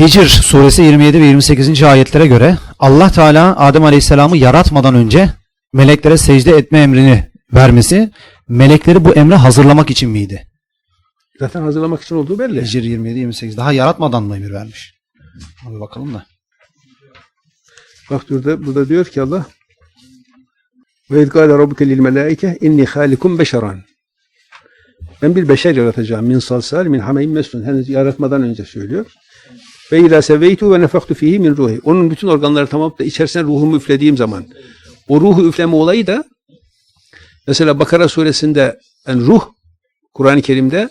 Hicr suresi 27 ve 28. ayetlere göre Allah Teala Adem Aleyhisselam'ı yaratmadan önce meleklere secde etme emrini vermesi melekleri bu emre hazırlamak için miydi? Zaten hazırlamak için olduğu belli. Hicr 27 28 daha yaratmadan mı emir vermiş? Abi bakalım da. Bak burada, burada diyor ki Allah ve idgâle rabbuke lil melâike inni hâlikum beşeran. Ben bir beşer yaratacağım. Min salsal min hameyin mesnun. Henüz yaratmadan önce söylüyor. Ve ilâ seveytu ve nefaktu fihi min ruhi. Onun bütün organları tamam da içerisine ruhumu üflediğim zaman o ruhu üfleme olayı da mesela Bakara suresinde yani ruh Kur'an-ı Kerim'de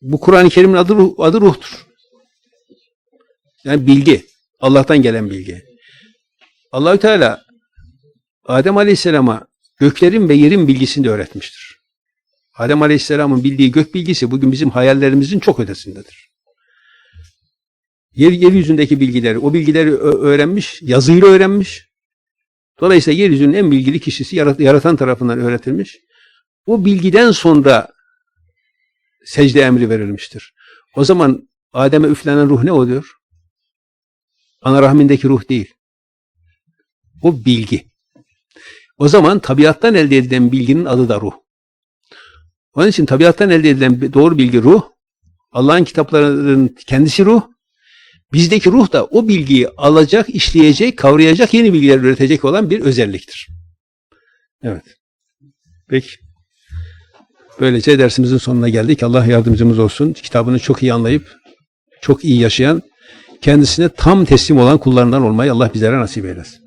bu Kur'an-ı Kerim'in adı, ruh, adı ruhtur. Yani bilgi. Allah'tan gelen bilgi. Allahü Teala Adem Aleyhisselam'a göklerin ve yerin bilgisini de öğretmiştir. Adem Aleyhisselam'ın bildiği gök bilgisi bugün bizim hayallerimizin çok ötesindedir. Yer, yeryüzündeki bilgileri, o bilgileri öğrenmiş, yazıyla öğrenmiş. Dolayısıyla yeryüzünün en bilgili kişisi yarat- yaratan tarafından öğretilmiş. O bilgiden sonra secde emri verilmiştir. O zaman Adem'e üflenen ruh ne oluyor? Ana rahmindeki ruh değil. O bilgi. O zaman tabiattan elde edilen bilginin adı da ruh. Onun için tabiattan elde edilen doğru bilgi ruh, Allah'ın kitaplarının kendisi ruh, bizdeki ruh da o bilgiyi alacak, işleyecek, kavrayacak, yeni bilgiler üretecek olan bir özelliktir. Evet. Peki. Böylece dersimizin sonuna geldik. Allah yardımcımız olsun. Kitabını çok iyi anlayıp, çok iyi yaşayan, kendisine tam teslim olan kullarından olmayı Allah bizlere nasip eylesin.